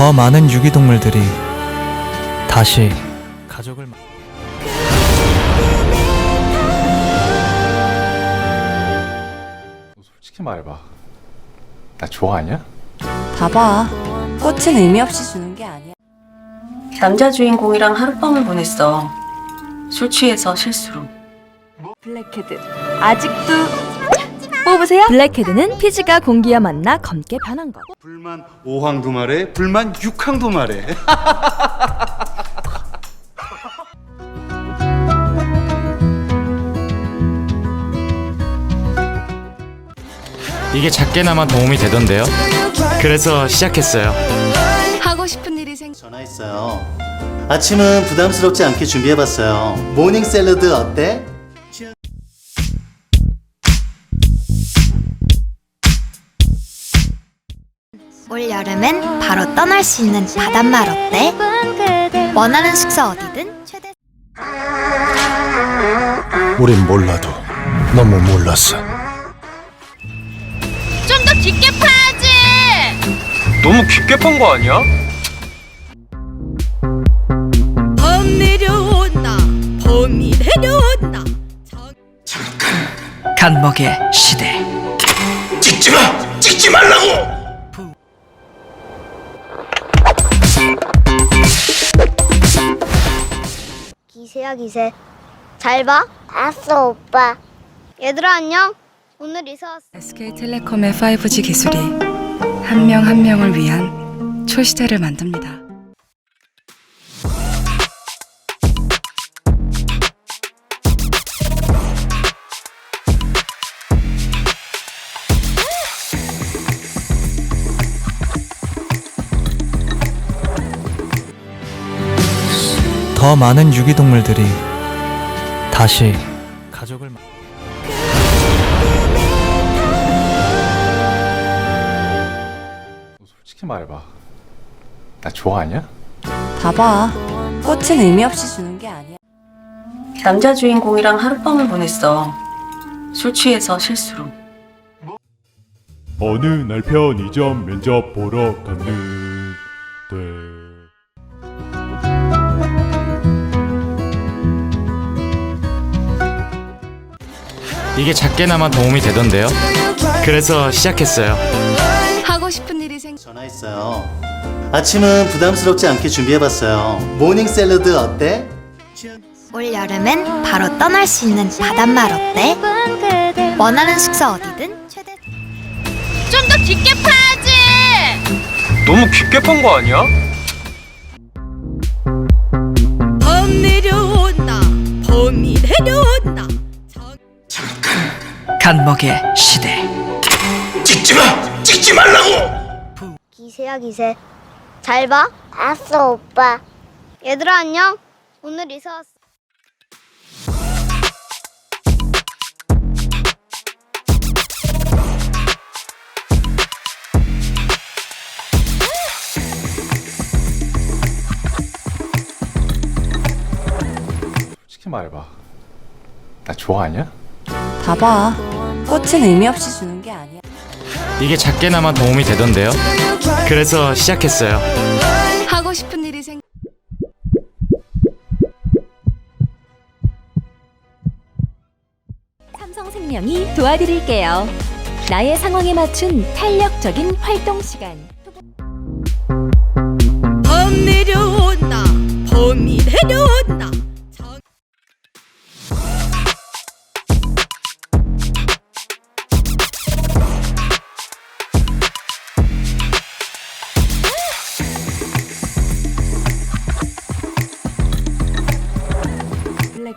더 많은 유기동물들이 다시 가족을 솔직히 말해봐. 나 좋아하냐? 봐봐. 꽃은 의미 없이 주는 게 아니야. 남자 주인공이랑 하룻밤을 보냈어. 술 취해서 실수로. 블랙헤드 아직도 뽑으세요? 블랙헤드는 피지가 공기와 만나 검게 변한 것 불만 5항 두 마리, 불만 6항 두 마리. 이게 작게나마 도움이 되던데요. 그래서 시작했어요. 하고 싶은 일이 생 전화했어요. 아침은 부담스럽지 않게 준비해봤어요. 모닝 샐러드 어때? 올 여름엔 바로 떠날 수 있는 바닷말 어때? 원하는 숙소 어디든 최대 우린 몰라도 너무 몰랐어. 좀 더 깊게 파야지 너무 깊게 판 거 아니야? 봄 내려온다 봄이 내려온다 간먹의 시대 찍지 마! 찍지 말라고! 기세야 기세 잘 봐. 알았어 오빠. 얘들아 안녕. 오늘 이사 왔어. SK텔레콤의 5G 기술이 한 명 한 명을 위한 초시대를 만듭니다. 더 많은 유기동물들이 다시 가족을 솔직히 말해봐. 나 좋아하냐? 봐봐. 꽃은 의미 없이 주는 게 아니야. 남자 주인공이랑 하룻밤을 보냈어. 술 취해서 실수로. 어느 날 편의점 면접 보러 갔는데 이게 작게나마 도움이 되던데요. 그래서 시작했어요. 하고 싶은 일이 생 전화했어요. 아침은 부담스럽지 않게 준비해봤어요. 모닝 샐러드 어때? 올 여름엔 바로 떠날 수 있는 바닷말 어때? 원하는 숙소 어디든 최대 좀 더 깊게 파야지 너무 깊게 판 거 아니야? 봄 내려온다 봄이 내려온다 간먹의 시대 찍지 마! 찍지 말라고! 기세야 기세 잘 봐. 알았어 오빠. 얘들아 안녕. 오늘 이사 왔어. 솔직히 말해봐. 나 좋아하냐? 봐봐. 꽃은 의미 없이 주는 게 아니야. 이게 작게나마 도움이 되던데요. 그래서 시작했어요. 하고 싶은 일이 생 삼성생명이 도와드릴게요. 나의 상황에 맞춘 탄력적인 활동 시간. 봄 내려온다. 봄이 내려온다.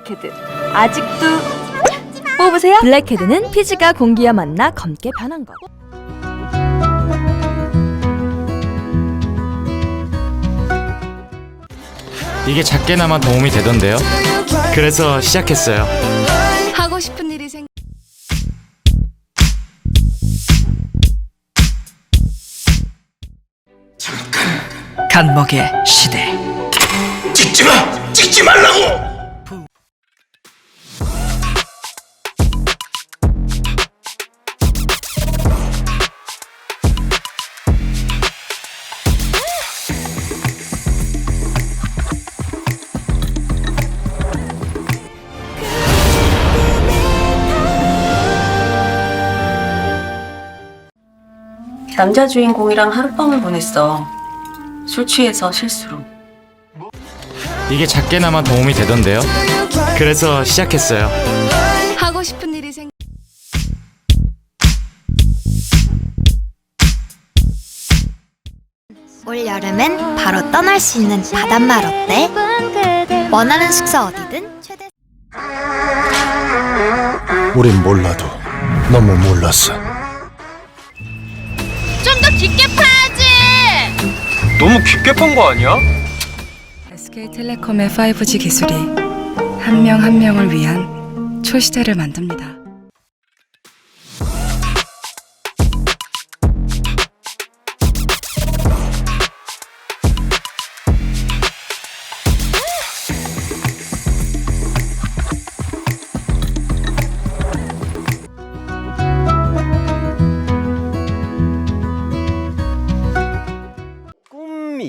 블랙헤드 아직도 뽑으세요? 블랙헤드는 피지가 공기와 만나 검게 변한 것 이게 작게나마 도움이 되던데요. 그래서 시작했어요. 하고 싶은 일이 생 간먹의 시대 찍지 마! 찍지 말라고! 남자 주인공이랑 하룻밤을 보냈어. 술 취해서 실수로. 이게 작게나마 도움이 되던데요. 그래서 시작했어요. 하고 싶은 일이 생 올 여름엔 바로 떠날 수 있는 바닷말 어때? 원하는 숙소 어디든 최대 우린 몰라도 너무 몰랐어. 깊게 파야지. 너무 깊게 판 거 아니야? SK텔레콤의 5G 기술이 한 명 한 명을 위한 초시대를 만듭니다.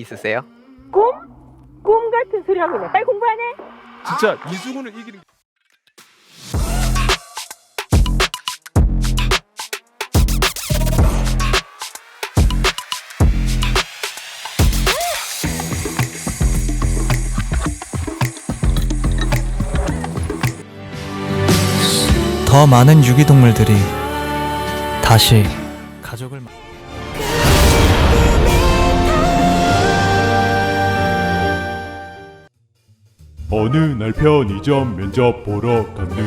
있으세요? 진짜 이수근을 이기는 더 많은 유기동물들이 다시 어느 날 편의점 면접 보러 갔는데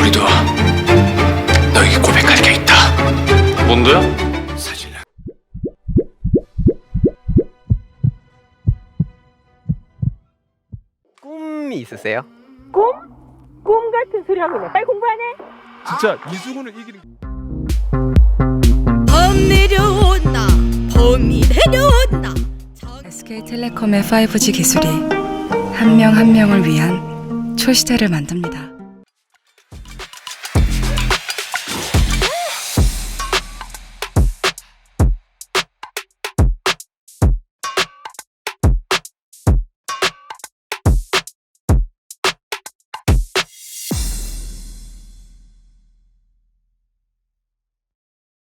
우리도 너에게 고백할 게 있다. 뭔데요? 사실 나 꿈이 있으세요? 진짜 이수근을 이기는 범 내려온다. 범이 내려온다. SK텔레콤의 5G 기술이 한명한 명을 위한 초시대를 만듭니다.